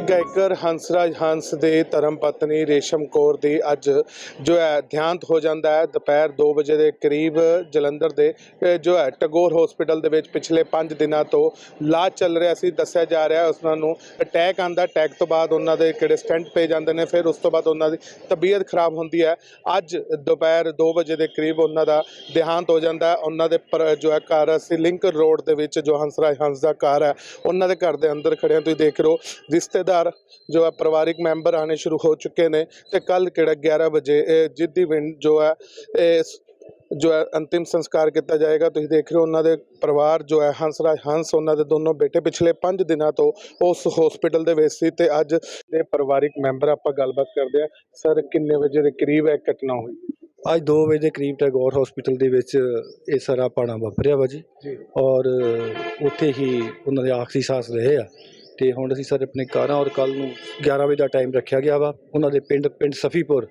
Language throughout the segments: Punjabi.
ਕਿ ਗਾਇਕਰ ਹੰਸਰਾਜ ਹੰਸ ਦੇ ਧਰਮ ਪਤਨੀ ਰੇਸ਼ਮ ਕੌਰ ਦੀ ਅੱਜ ਜੋ ਹੈ ਦੇਹਾਂਤ ਹੋ ਜਾਂਦਾ ਹੈ। ਦੁਪਹਿਰ 2 ਵਜੇ ਦੇ ਕਰੀਬ ਜਲੰਧਰ ਦੇ ਜੋ ਹੈ ਟਗੋਰ ਹਸਪੀਟਲ ਦੇ ਵਿੱਚ ਪਿਛਲੇ 5 ਦਿਨਾਂ ਤੋਂ ਇਲਾਜ ਚੱਲ ਰਿਹਾ ਸੀ, ਦੱਸਿਆ ਜਾ ਰਿਹਾ ਹੈ। ਉਹਨਾਂ ਨੂੰ ਅਟੈਕ ਆਂਦਾ ਅਟੈਕ ਤੋਂ ਬਾਅਦ ਉਹਨਾਂ ਦੇ ਕਿਹੜੇ ਸਟੈਂਟ ਪਏ ਜਾਂਦੇ ਨੇ, ਫਿਰ ਉਸ ਤੋਂ ਬਾਅਦ ਉਹਨਾਂ ਦੀ ਤਬੀਅਤ ਖਰਾਬ ਹੁੰਦੀ ਹੈ। ਅੱਜ ਦੁਪਹਿਰ 2 ਵਜੇ ਦੇ ਕਰੀਬ ਉਹਨਾਂ ਦਾ ਦੇਹਾਂਤ ਹੋ ਜਾਂਦਾ ਉਹਨਾਂ ਦੇ ਪਰ, ਜੋ ਹੈ ਘਰ, ਅਸੀਂ ਲਿੰਕ ਰੋਡ ਦੇ ਵਿੱਚ ਜੋ ਹੰਸਰਾਜ ਹੰਸ ਦਾ ਘਰ ਹੈ, ਉਹਨਾਂ ਦੇ ਘਰ ਦੇ ਅੰਦਰ ਖੜਿਆਂ ਤੁਸੀਂ ਦੇਖ ਰਹੇ ਹੋ, ਰਿਸ਼ਤੇਦਾਰ ਜੋ ਹੈ ਪਰਿਵਾਰਿਕ ਮੈਂਬਰ ਆਣੇ ਸ਼ੁਰੂ ਹੋ ਚੁੱਕੇ ਨੇ ਤੇ ਕੱਲ ਕਿਹੜਾ 11 ਵਜੇ ਜਿੱਦੀ ਵਿੰਡ ਜੋ ਹੈ ਇਹ ਸ- ਜੋ ਹੈ ਅੰਤਿਮ ਸੰਸਕਾਰ ਕੀਤਾ ਜਾਏਗਾ। ਤੁਸੀਂ ਦੇਖ ਰਹੇ ਹੋ ਉਹਨਾਂ ਦੇ ਪਰਿਵਾਰ ਜੋ ਹੈ ਹੰਸਰਾਜ ਹੰਸ ਉਹਨਾਂ ਦੇ ਦੋਨੋਂ ਬੇਟੇ ਪਿਛਲੇ 5 ਦਿਨਾਂ ਤੋਂ ਉਸ ਹਸਪੀਟਲ ਦੇ ਵਿੱਚ ਸੀ ਤੇ ਅੱਜ ਦੇ ਪਰਿਵਾਰਿਕ ਮੈਂਬਰ ਆਪਾਂ ਗੱਲਬਾਤ ਕਰਦੇ ਆ ਸਰ ਕਿੰਨੇ ਵਜੇ ਦੇ ਕਰੀਬ ਇਹ ਘਟਨਾ ਹੋਈ? ਅੱਜ 2 ਵਜੇ ਦੇ ਕਰੀਬ ਟੈਗੋਰ ਹਸਪੀਟਲ ਦੇ ਵਿੱਚ ਇਹ ਸਾਰਾ ਪਾਣਾ ਵਾਪਰਿਆ ਵਾ ਜੀ। ਜੀ। ਔਰ ਉੱਥੇ ਹੀ ਉਹਨਾਂ ਦੇ ਆਖਰੀ ਸਾਹ ਰਹੇ ਆ। ਤੇ ਹੁਣ ਅਸੀਂ ਸਾਰੇ ਆਪਣੇ ਘਰਾਂ ਔਰ ਕੱਲ ਨੂੰ 11 ਵਜੇ ਦਾ ਟਾਈਮ ਰੱਖਿਆ ਗਿਆ ਵਾ। ਉਹਨਾਂ ਦੇ ਪਿੰਡ ਪਿੰਡ ਸਫੀਪੁਰ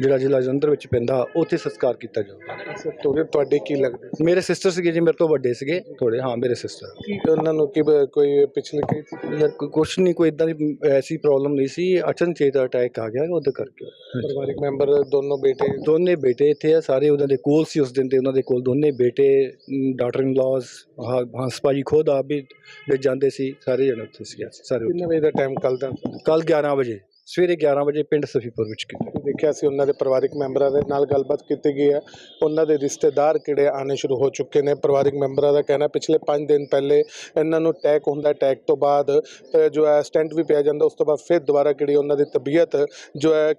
ਜਿਹੜਾ ਜ਼ਿਲ੍ਹਾ ਜਲੰਧਰ ਵਿੱਚ ਪੈਂਦਾ ਉੱਥੇ ਸੰਸਕਾਰ ਕੀਤਾ ਜਾਊਗਾ ਸਰ ਤੁਹਾਡੇ ਤੁਹਾਡੇ ਕੀ ਲੱਗਦੇ? ਮੇਰੇ ਸਿਸਟਰ ਸੀਗੇ ਜੀ ਮੇਰੇ ਤੋਂ ਵੱਡੇ ਸੀਗੇ। ਥੋੜੇ ਹਾਂ ਮੇਰੇ ਸਿਸਟਰ ਉਹਨਾਂ ਨੂੰ ਕਿ ਕੋਈ ਪਿਛਲੇ ਕਈ ਯਾਰ ਕੁਛ ਨਹੀਂ ਕੋਈ ਇਦਾਂ ਦੀ ਐਸੀ ਪ੍ਰੋਬਲਮ ਨਹੀਂ ਸੀ। ਅਚਨਚੇਤ ਅਟੈਕ ਆ ਗਿਆ ਉਹਦੇ ਕਰਕੇ। ਪਰਿਵਾਰਿਕ ਮੈਂਬਰ ਦੋਨੋਂ ਬੇਟੇ? ਦੋਨੇ ਬੇਟੇ ਇੱਥੇ ਆ ਸਾਰੇ ਉਹਨਾਂ ਦੇ ਕੋਲ ਸੀ ਉਸ ਦਿਨ ਤੇ ਉਹਨਾਂ ਦੇ ਕੋਲ ਦੋਨੇ ਬੇਟੇ ਡਾਟਰ ਇਨ ਲਾਜ਼ ਹੰਸ ਭਾਜੀ ਖੁਦ ਆਪ ਵੀ ਜਾਂਦੇ ਸੀ ਸਾਰੇ ਜਣੇ ਉੱਥੇ ਸੀ ਸਾਰੇ ਕਿੰਨੇ ਵਜੇ ਦਾ ਟਾਈਮ ਕੱਲ ਦਾ? ਕੱਲ 11 ਵਜੇ। ਸਵੇਰੇ 11 ਵਜੇ ਪਿੰਡ ਸਫੀਪੁਰ ਵਿੱਚ ਕੀਤਾ ਦੇਖਿਆ ਸੀ ਉਹਨਾਂ ਦੇ ਪਰਿਵਾਰਿਕ ਮੈਂਬਰਾਂ ਦੇ ਨਾਲ ਗੱਲਬਾਤ ਕੀਤੀ ਗਈ ਹੈ। ਉਹਨਾਂ ਦੇ ਰਿਸ਼ਤੇਦਾਰ ਕਿਹੜੇ ਆਣੇ ਸ਼ੁਰੂ ਹੋ ਚੁੱਕੇ ਨੇ? ਪਰਿਵਾਰਿਕ ਮੈਂਬਰਾਂ ਦਾ ਕਹਿਣਾ ਪਿਛਲੇ 5 ਦਿਨ ਪਹਿਲੇ ਇਹਨਾਂ ਨੂੰ ਅਟੈਕ ਹੁੰਦਾ ਅਟੈਕ ਤੋਂ ਬਾਅਦ ਜੋ ਹੈ ਸਟੈਂਟ ਵੀ ਪਿਆ ਜਾਂਦਾ ਉਸ ਤੋਂ ਬਾਅਦ ਫਿਰ ਦੁਬਾਰਾ ਕਿਹੜੀ ਉਹਨਾਂ ਦੀ ਤਬੀਅਤ ਜੋ ਹੈ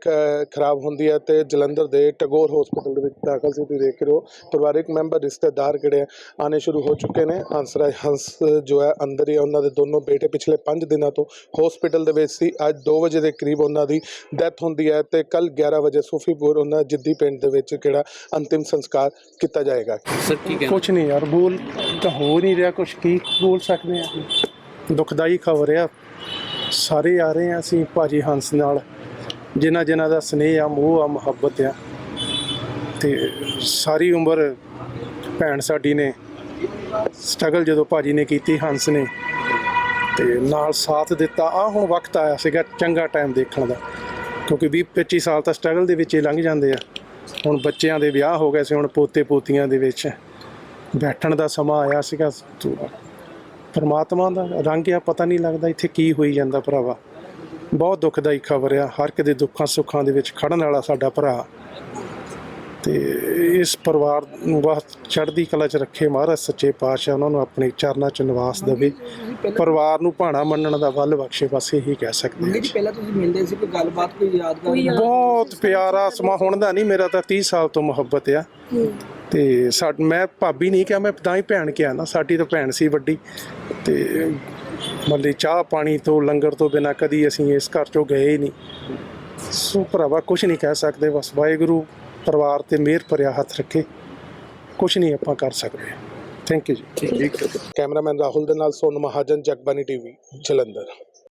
ਖਰਾਬ ਹੁੰਦੀ ਹੈ ਤੇ ਜਲੰਧਰ ਦੇ ਟਗੋਰ ਹਸਪੀਟਲ ਦੇ ਵਿੱਚ ਦਾਖਲ ਸੀ। ਤੁਸੀਂ ਦੇਖ ਰਹੇ ਹੋ ਪਰਿਵਾਰਿਕ ਮੈਂਬਰ ਰਿਸ਼ਤੇਦਾਰ ਕਿਹੜੇ ਆਣੇ ਸ਼ੁਰੂ ਹੋ ਚੁੱਕੇ ਨੇ? ਹੰਸਰਾਜ ਹੰਸ ਜੋ ਹੈ ਅੰਦਰ ਹੀ ਹੈ, ਉਹਨਾਂ ਦੇ ਦੋਨੋਂ ਬੇਟੇ ਪਿਛਲੇ 5 ਦਿਨਾਂ ਤੋਂ ਹਸਪੀਟਲ ਦੇ ਵਿੱਚ ਸੀ। ਅੱਜ 2 ਵਜੇ ਦੇ ਕਰੀਬ ਉਹਨਾਂ ਦੀ ਡੈਥ ਹੁੰਦੀ ਹੈ ਤੇ ਕੱਲ 11 ਵਜੇ ਸੂਫੀਪੁਰ ਉਹਨਾਂ ਜਿੱਦੀ ਪਿੰਡ ਦੇ ਵਿੱਚ ਕਿਹੜਾ ਅੰਤਿਮ ਸੰਸਕਾਰ ਕੀਤਾ ਜਾਏਗਾ। ਸਰ ਕੀ ਕਹਿਣਾ ਕੁਛ ਨਹੀਂ ਯਾਰ ਬੋਲ ਤਾਂ ਹੋ ਨਹੀਂ ਰਿਹਾ ਕੁਛ ਕੀ ਬੋਲ ਸਕਦੇ ਆ? ਦੁਖਦਾਈ ਖਬਰ ਆ। ਸਾਰੇ ਆ ਰਹੇ ਆ ਅਸੀਂ ਭਾਜੀ ਹੰਸ ਨਾਲ। ਜਿਨ੍ਹਾਂ ਜਿਨ੍ਹਾਂ ਦਾ ਸਨੇਹ ਆ ਮੋਹ ਆ ਮੁਹੱਬਤ ਆ। ਤੇ ਸਾਰੀ ਉਮਰ ਭੈਣ ਸਾਡੀ ਨੇ ਸਟਰਗਲ ਜਦੋਂ ਭਾਜੀ ਨੇ ਕੀਤੀ ਹੰਸ ਨੇ ਤੇ ਨਾਲ ਸਾਥ ਦਿੱਤਾ। ਆ ਹੁਣ ਵਕਤ ਆਇਆ ਸੀਗਾ ਚੰਗਾ ਟਾਈਮ ਦੇਖਣ ਦਾ, ਕਿਉਂਕਿ 20 25 ਸਾਲ ਤਾਂ ਸਟਰਗਲ ਦੇ ਵਿੱਚ ਹੀ ਲੰਘ ਜਾਂਦੇ ਆ। ਹੁਣ ਬੱਚਿਆਂ ਦੇ ਵਿਆਹ ਹੋ ਗਏ ਸੀ, ਹੁਣ ਪੋਤੇ ਪੋਤੀਆਂ ਦੇ ਵਿੱਚ। ਬੈਠਣ ਦਾ ਸਮਾਂ ਆਇਆ ਸੀਗਾ। ਤੋ ਪਰਮਾਤਮਾ ਦਾ ਰੰਗ ਆ, ਪਤਾ ਨਹੀਂ ਲੱਗਦਾ ਇੱਥੇ ਕੀ ਹੋਈ ਜਾਂਦਾ ਭਰਾਵਾ। ਬਹੁਤ ਦੁਖਦਾਈ ਖਬਰ ਆ, ਹਰ ਇੱਕ ਦੇ ਦੁੱਖਾਂ ਸੁੱਖਾਂ ਦੇ ਵਿੱਚ ਖੜਨ ਵਾਲਾ ਸਾਡਾ ਭਰਾ। ਤੇ ਇਸ ਪਰਿਵਾਰ ਨੂੰ ਬਹੁਤ ਚੜ੍ਹਦੀ ਕਲਾ 'ਚ ਰੱਖੇ ਮਹਾਰਾਜ ਸੱਚੇ ਪਾਤਸ਼ਾਹ ਉਹਨਾਂ ਨੂੰ ਆਪਣੇ ਚਰਨਾਂ 'ਚ ਨਿਵਾਸ ਦੇਵੇ। ਪਰਿਵਾਰ ਨੂੰ ਭਾਣਾ ਮੰਨਣ ਦਾ ਵੱਲ ਬਖਸ਼ੇ ਬਸ ਇਹੀ ਕਹਿ ਸਕਦੇ ਹਾਂ ਜੀ ਪਹਿਲਾਂ ਤੁਸੀਂ ਮਿਲਦੇ ਸੀ ਕੋਈ ਗੱਲਬਾਤ ਕੋਈ ਯਾਦਗਾਰ ਬਹੁਤ ਪਿਆਰਾ ਸਮਾਂ ਹੁਣ ਦਾ ਨਹੀਂ ਮੇਰਾ ਤਾਂ 30 ਸਾਲ ਤੋਂ ਮੁਹੱਬਤ ਆ। ਤੇ ਸਾ ਮੈਂ ਭਾਬੀ ਨਹੀਂ ਕਿਹਾ ਮੈਂ ਤਾਂ ਹੀ ਭੈਣ ਕਿਹਾ ਨਾ ਸਾਡੀ ਤਾਂ ਭੈਣ ਸੀ ਵੱਡੀ। ਤੇ ਮੱਲੇ ਚਾਹ ਪਾਣੀ ਤੋਂ ਲੰਗਰ ਤੋਂ ਬਿਨਾ ਕਦੀ ਅਸੀਂ ਇਸ ਘਰ ਚੋਂ ਗਏ ਹੀ ਨਹੀਂ। ਸੋ ਭਰਾਵਾ ਕੁਝ ਨਹੀਂ ਕਹਿ ਸਕਦੇ ਬਸ ਵਾਹਿਗੁਰੂ ਪਰਿਵਾਰ ਤੇ ਮਿਹਰ ਭਰਿਆ ਹੱਥ ਰੱਖੇ। ਕੁਝ ਨਹੀਂ ਆਪਾਂ ਕਰ ਸਕਦੇ। Thank you ji. Cameraman Rahul ਦੇ ਨਾਲ ਸੋਨ ਮਹਾਜਨ ਜਗਬਾਨੀ ਟੀਵੀ ਜਲੰਧਰ।